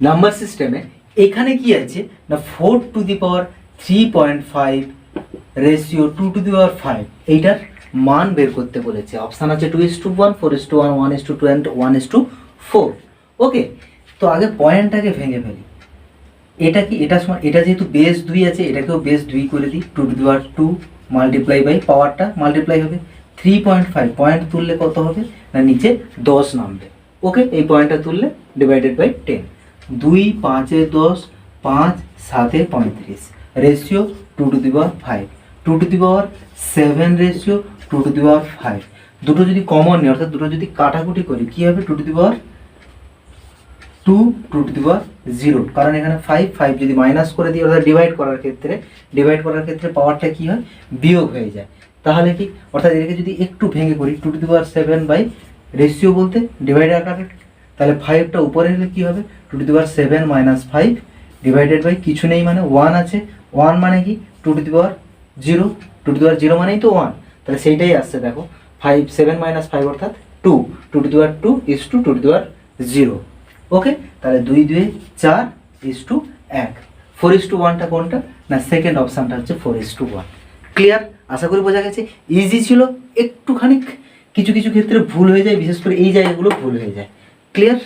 Number সিস্টেমে এখানে কি আছে? না four to the power three point five ratio two to the power five এইটার মান বের করতে বলেছে। অপশান আছে two is to one four is to one one is to two and one is to four okay তো আগে পয়েন্টটাকে ভেঙে ফেলি। এটা কি, এটা সময় এটা যেহেতু বেস দুই আছে, এটাকেও বেস দুই করে দিই। Two to the power two multiply by পাওয়ারটা মাল্টিপ্লাই হবে। থ্রি পয়েন্ট ফাইভ পয়েন্ট তুললে কত হবে? না, নিচে দশ নামবে। ওকে এই পয়েন্টটা তুললে ডিভাইডেড বাই টেন দুই পাঁচে দশ, পাঁচ সাতে পঁয়ত্রিশ। Ratio two to the power five two to the power seven ratio two to the power five দুটো যদি কমন নিই, অর্থাৎ দুটো যদি কাটাকুটি করি, কী হবে? Two to the power two two to the power zero কারণ এখানে ফাইভ ফাইভ যদি মাইনাস করে দিই, অর্থাৎ ডিভাইড করার ক্ষেত্রে ডিভাইড করার ক্ষেত্রে পাওয়ারটা কী হয়? বিয়োগ হয়ে যায়। তাহলে কি? অর্থাৎ এটাকে যদি একটু ভেঙে করি two to the power seven by ratio বলতে ডিভাইড আকারে তাহলে ফাইভটা উপরে হলে কী হবে? Two to the power seven minus five divided by কিছু নেই মানে ওয়ান আছে। ওয়ান মানে কি? Two to the power zero two to the zero মানেই তো ওয়ান তাহলে সেইটাই আসছে, দেখো। ফাইভ সেভেন মাইনাস ফাইভ অর্থাৎ two two to the two is two two to the zero okay তাহলে দুই দুই, চার ইস টু এক। ফোর ইস টু ওয়ানটা কোনটা? না সেকেন্ড অপশানটা হচ্ছে four is to one clear আশা করি বোঝা গেছে। ইজি ছিল। একটুখানি কিছু কিছু ক্ষেত্রে ভুল হয়ে যায়। বিশেষ করে এই জায়গাগুলো ভুল হয়ে যায়। ক্লিয়ার